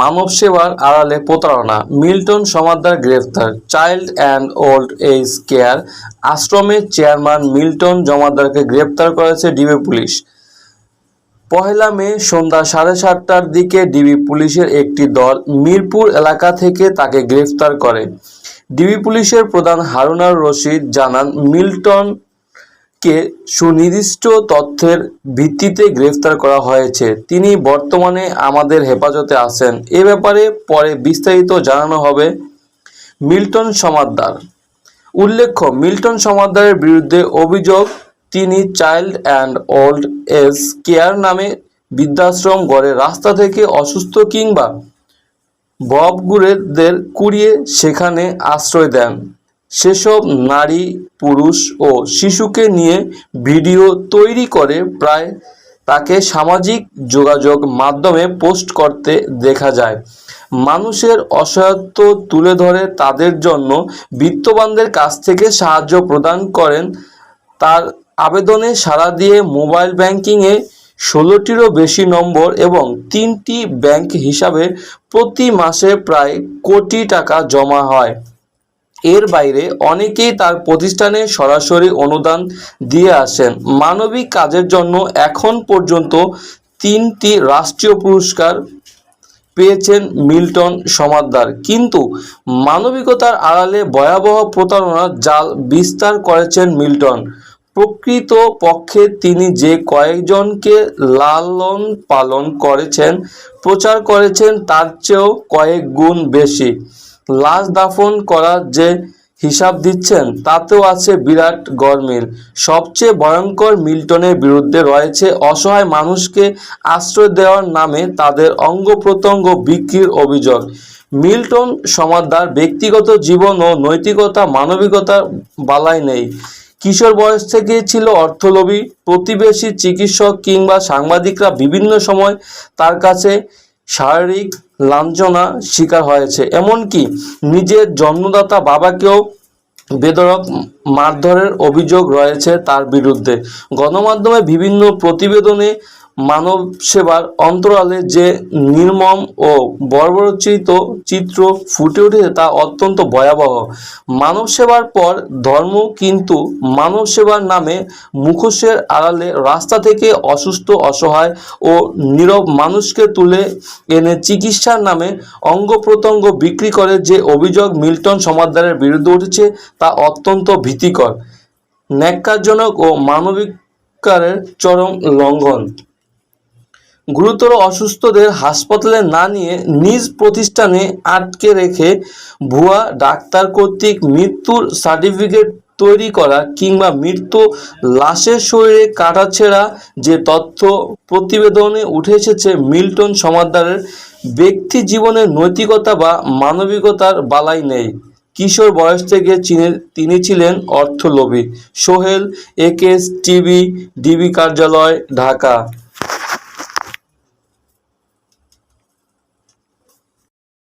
মানব সেবার আড়ালে প্রতারণা। মিল্টন সমাদ্দার গ্রেফতার, child and old age care আশ্রমের চেয়ারম্যান মিল্টন জমাদ্দারকে গ্রেফতার করেছে ডিবি পুলিশ। পহেলা মে সন্ধ্যা সাড়ে সাতটার দিকে ডিবি পুলিশের একটি দল মিরপুর এলাকা থেকে তাকে গ্রেফতার করে। ডিবি পুলিশের প্রধান হারুনার রশিদ জানান, মিল্টন কে সুনির্দিষ্ট তথ্যের ভিত্তিতে গ্রেফতার করা হয়েছে, তিনি বর্তমানে আমাদের হেফাজতে আছেন। এ ব্যাপারে পরে বিস্তারিত জানানো হবে মিল্টন সমাদ্দার। উল্লেখ্য, মিল্টন সমাদ্দারের বিরুদ্ধে অভিযোগ, তিনি child and old age care নামে বৃদ্ধাশ্রম গড়ে রাস্তা থেকে অসুস্থ কিংবা ববগুড়েদের কুড়িয়ে সেখানে আশ্রয় দেন। সেসব নারী, পুরুষ ও শিশুকে নিয়ে ভিডিও তৈরি করে প্রায় তাকে সামাজিক যোগাযোগ মাধ্যমে পোস্ট করতে দেখা যায়। মানুষের অসহায়ত্ব তুলে ধরে তাদের জন্য বিত্তবানদের কাছ থেকে সাহায্য প্রদান করেন। তার আবেদনে সাড়া দিয়ে মোবাইল ব্যাংকিংয়ে ষোলোটিরও বেশি নম্বর এবং তিনটি ব্যাংক হিসাবে প্রতি মাসে প্রায় কোটি টাকা জমা হয়। এর বাইরে অনেকেই তার প্রতিষ্ঠানে সরাসরি অনুদান দিয়ে আসেন। মানবিক কাজের জন্য এখন পর্যন্ত তিনটি রাষ্ট্রীয় পুরস্কার পেয়েছেন মিল্টন সমাদ্দার। কিন্তু মানবিকতার আড়ালে ভয়াবহ প্রতারণার জাল বিস্তার করেছেন মিল্টন। প্রকৃত পক্ষে তিনি যে কয়েকজনকে লালন পালন করেছেন, প্রচার করেছেন, তার চেয়েও কয়েক গুণ বেশি। লাশ দাফন করার যে হিসাব দিচ্ছেন, তাতেও আছে বিরাট গরমিল সবচেয়ে ভয়ঙ্কর মিল্টনের বিরুদ্ধে রয়েছে অসহায় মানুষকে আশ্রয় দেওয়ার নামে তাদের অঙ্গ প্রত্যঙ্গ বিক্রির অভিযোগ। মিল্টন সমাদ্দার ব্যক্তিগত জীবন ও নৈতিকতা, মানবিকতার বালাই নেই। কিশোর বয়স থেকে ছিল অর্থলোভী, প্রতিবেশী চিকিৎসক কিংবা সাংবাদিকরা বিভিন্ন সময় তার কাছে শারীরিক লাঞ্ছনা শিকার হয়েছে। এমনকি নিজের জন্মদাতা বাবাকেও বেদরক মারধরের অভিযোগ রয়েছে তার বিরুদ্ধে। গণমাধ্যমে বিভিন্ন প্রতিবেদনে মানব সেবার অন্তরালে যে নির্মম ও বর্বরচিত চিত্র ফুটে উঠেছে তা অত্যন্ত ভয়াবহ। মানব সেবার পর ধর্ম কিন্তু মানব সেবার নামে মুখোশের আড়ালে রাস্তা থেকে অসুস্থ, অসহায় ও নীরব মানুষকে তুলে এনে চিকিৎসার নামে অঙ্গ প্রত্যঙ্গ বিক্রি করে যে অভিযোগ মিল্টন সমাদ্দারের বিরুদ্ধে উঠেছে তা অত্যন্ত ভীতিকর, ন্যাক্কারজনক ও মানবিকারের চরম লঙ্ঘন। গুরুতর অসুস্থদের হাসপাতালে না নিয়ে নিজ প্রতিষ্ঠানে আটকে রেখে ভুয়া ডাক্তার কর্তৃক মৃত্যুর সার্টিফিকেট তৈরি করা কিংবা মৃত্যু লাশের শরীরে কাটাছেঁড়া যে তথ্য প্রতিবেদনে উঠে এসেছে মিল্টন সমাদ্দারের ব্যক্তি জীবনের নৈতিকতা বা মানবিকতার বালাই নেই। কিশোর বয়স থেকে চীনের তিনি ছিলেন অর্থলোভী। সোহেল একেএস টিভি, ডিবি কার্যালয়, ঢাকা।